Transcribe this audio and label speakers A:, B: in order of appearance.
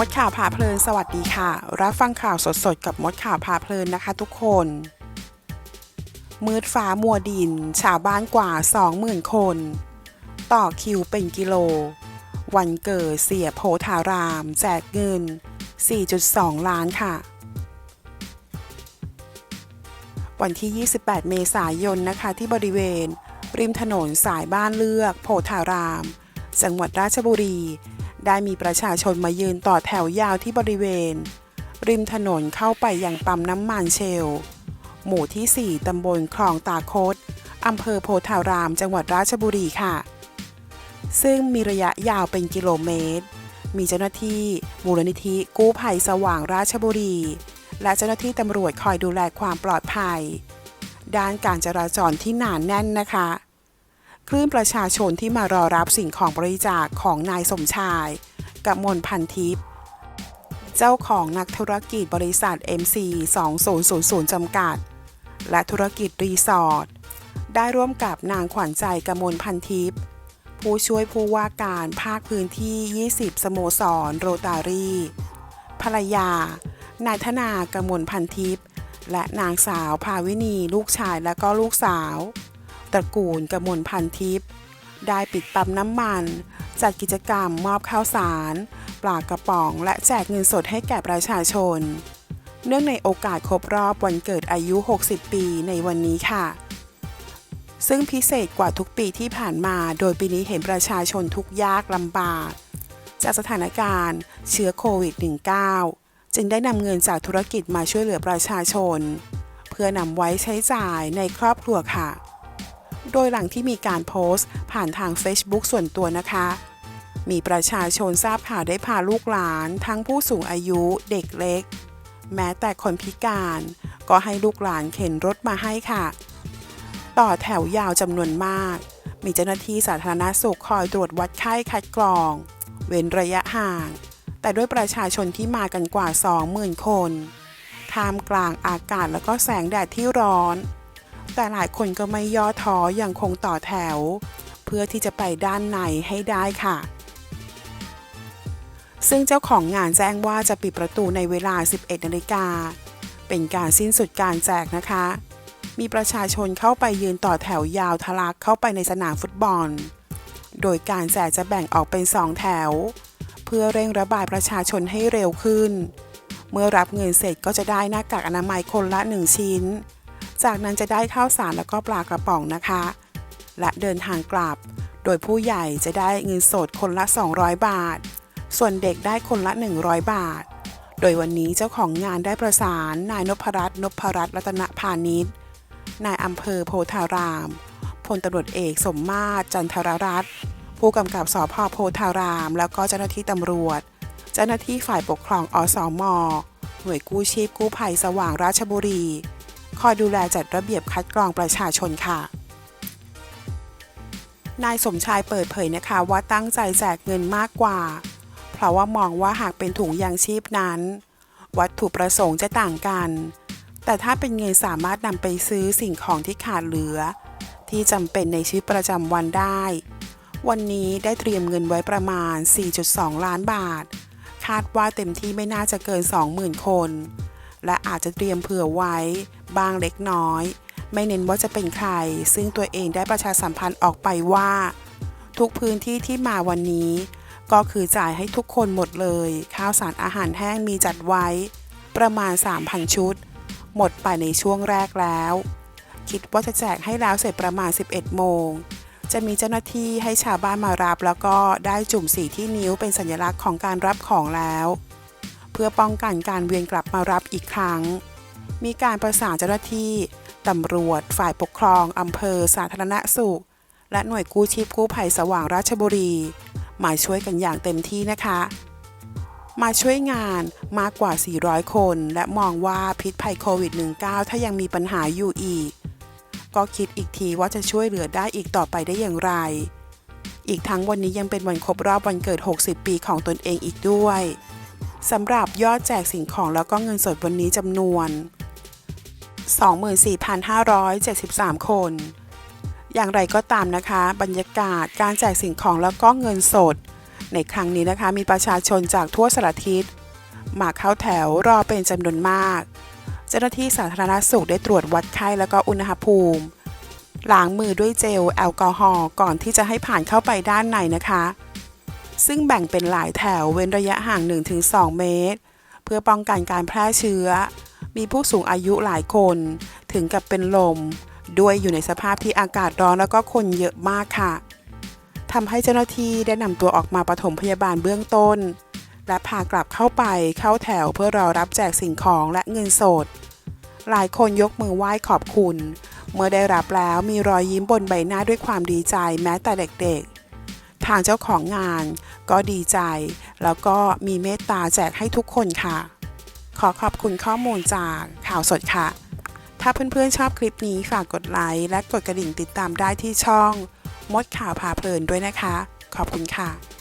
A: มดข่าวพาเพลิน สวัสดีค่ะ รับฟังข่าวสดๆ กับมดข่าวพาเพลินนะคะทุกคน มืดฟ้ามัวดิน ชาวบ้านกว่า 20,000 คน ต่อคิวเป็นกิโล วันเกิดเสียโพธาราม แจกเงิน 4.2 ล้านค่ะ วันที่ 28 เมษายนนะคะที่บริเวณ ริมถนนสายบ้านเลือก โพธาราม จังหวัดราชบุรี ได้มีประชาชนมายืนต่อแถวยาวที่บริเวณ ริมถนนเข้าไปยังปั๊มน้ำมันเชล หมู่ที่ 4 ตำบลคลองตาคดอำเภอโพธาราม จังหวัดราชบุรีค่ะ ซึ่งมีระยะยาวเป็นกิโลเมตร มีเจ้าหน้าที่มูลนิธิกู้ภัยสว่างราชบุรี และเจ้าหน้าที่ตำรวจคอยดูแลความปลอดภัย ด้านการจราจรที่หนานแน่นนะคะ คลื่นประชาชนที่มารอรับสิ่งของบริจาคของนายสมชายกับมนพันทิพย์เจ้าของนักธุรกิจบริษัท MC 2000จำกัด และธุรกิจรีสอร์ทได้ร่วมกับนางขวัญใจกมลพันทิพย์ผู้ช่วยผู้ว่าการภาคพื้นที่ 20 สโมสร โรตารีภรรยา นายธนากมลพันทิพย์และนางสาวภาวินี ลูกชายและก็ลูกสาว ตระกูลกมลพันทิพย์ได้ปิดปั๊มน้ำมัน จัดกิจกรรมมอบข้าวสาร ปลากระป๋องและแจกเงินสดให้แก่ประชาชน เนื่องในโอกาสครบรอบวันเกิดอายุ 60 ปีในวันนี้ค่ะ ซึ่งพิเศษกว่าทุกปีที่ผ่านมา โดยปีนี้เห็นประชาชนทุกยากลำบาก จากสถานการณ์เชื้อโควิด -19 จึงได้นำเงินจากธุรกิจมาช่วยเหลือประชาชน เพื่อนำไว้ใช้จ่ายในครอบครัวค่ะ โดยหลังที่มีการโพสต์ ผ่านทาง Facebook ส่วนตัวนะคะ มีประชาชนทราบข่าวได้พาลูกหลาน ทั้งผู้สูงอายุเด็กเล็ก แม้แต่คนพิการ ก็ให้ลูกหลานเข็นรถมาให้ค่ะ ต่อแถวยาวจำนวนมาก มีเจ้าหน้าที่สาธารณสุขคอยตรวจวัดไข้คัดกรอง เว้นระยะห่าง แต่ด้วยประชาชนที่มากันกว่า 20,000 คนท่ามกลางอากาศแล้วก็แสงแดดที่ร้อน แต่หลายคนก็ไม่ย่อท้ออยังคงต่อแถว เพื่อที่จะไปด้านในให้ได้ค่ะ ซึ่งเจ้าของงานแจ้งว่าจะปิดประตูในเวลา 11นาฬิกา เป็นการสิ้นสุดการแจกนะคะ มีประชาชนเข้าไปยืนต่อแถวยาวทะลักเข้าไปในสนามฟุตบอล โดยการแจกจะแบ่งออกเป็น2แถว เพื่อเร่งระบายประชาชนให้เร็วขึ้น เมื่อรับเงินเสร็จก็จะได้หน้ากากอนามัยคนละ1ชิ้น จากนั้นจะได้ข้าวสารแล้วก็ปลากระป๋องนะคะ และเดินทางกลับ โดยผู้ใหญ่จะได้เงินสดคนละ 200 บาท ส่วนเด็กได้คนละ 100 บาท โดยวันนี้เจ้าของงานได้ประสานนายนพรัตน์นพรัตน์รัตนพานิชนายอำเภอโพธารามพลตำรวจเอกสมมาตรจันทรรัตน์ผู้กำกับสพโพธาราม แล้วก็เจ้าหน้าที่ตำรวจ เจ้าหน้าที่ฝ่ายปกครองอสมหน่วยกู้ชีพกู้ภัยสว่างราชบุรี คอยดูแลจัดระเบียบคัดกรองประชาชนค่ะ นายสมชายเปิดเผยนะคะว่าตั้งใจแจกเงินมากกว่า เพราะว่ามองว่าหากเป็นถุงยางชีพนั้น วัตถุประสงค์จะต่างกัน แต่ถ้าเป็นเงินสามารถนำไปซื้อสิ่งของที่ขาดเหลือ ที่จำเป็นในชีวิตประจำวันได้ วันนี้ได้เตรียมเงินไว้ประมาณ 4.2 ล้านบาท คาดว่าเต็มที่ไม่น่าจะเกิน 20,000 คน และอาจจะเตรียมเผื่อไว้ บางเล็กน้อย ไม่เน้นว่าจะเป็นใคร ซึ่งตัวเองได้ประชาสัมพันธ์ออกไปว่า ทุกพื้นที่ที่มาวันนี้ ก็คือจ่ายให้ทุกคนหมดเลย ข้าวสารอาหารแห้งมีจัดไว้ ประมาณ 3,000 ชุด หมดไปในช่วงแรกแล้ว คิดว่าจะแจกให้แล้วเสร็จประมาณ 11 โมงจะมีเจ้าหน้าที่ให้ชาวบ้านมารับ แล้วก็ได้จุ่มสีที่นิ้วเป็นสัญลักษณ์ของการรับของแล้ว เพื่อป้องกันการเวียนกลับมารับอีกครั้ง มีการประสานเจ้าหน้าที่ตำรวจ ฝ่ายปกครองอำเภอ สาธารณสุข และหน่วยกู้ชีพกู้ภัยสว่างราชบุรี มาช่วยกันอย่างเต็มที่นะคะ มาช่วยงานมากกว่า 400 คน และมองว่าพิษภัยโควิด -19 ถ้ายังมีปัญหาอยู่อีก ก็คิดอีกทีว่าจะช่วยเหลือได้อีกต่อไปได้อย่างไร อีกทั้งวันนี้ยังเป็นวันครบรอบวันเกิด 60 ปีของตนเองอีกด้วยสำหรับยอดแจกสิ่งของแล้วก็เงินสดวันนี้จำนวน 24,573 คน อย่างไรก็ตามนะคะ บรรยากาศการแจกสิ่งของแล้วก็เงินสด ในครั้งนี้นะคะมีประชาชนจากทั่วสารทิศมาเข้าแถวรอเป็นจำนวนมาก เจ้าหน้าที่สาธารณสุขได้ตรวจวัดไข้แล้วก็อุณหภูมิ ล้างมือด้วยเจลแอลกอฮอล์ก่อนที่จะให้ผ่านเข้าไปด้านในนะคะ ซึ่งแบ่งเป็นหลายแถวเว้นระยะห่าง 1-2 เมตร เพื่อป้องกันการแพร่เชื้อ มีผู้สูงอายุหลายคน ถึงกับเป็นลม ด้วยอยู่ในสภาพที่อากาศร้อนแล้วก็คนเยอะมากค่ะทำให้เจ้าหน้าที่ได้นำตัวออกมาปฐมพยาบาลเบื้องต้น และพากลับเข้าไปเข้าแถวเพื่อรอรับแจกสิ่งของและเงินสด หลายคนยกมือไหว้ขอบคุณ เมื่อได้รับแล้วมีรอยยิ้มบนใบหน้าด้วยความดีใจแม้แต่เด็กๆ ทางเจ้าของงานก็ดีใจ แล้วก็มีเมตตาแจกให้ทุกคนค่ะ ขอขอบคุณข้อมูลจากข่าวสดค่ะ ถ้าเพื่อนๆชอบคลิปนี้ฝากกดไลค์และกดกระดิ่งติดตามได้ที่ช่อง มดข่าวพาเพลินด้วยนะคะ ขอบคุณค่ะ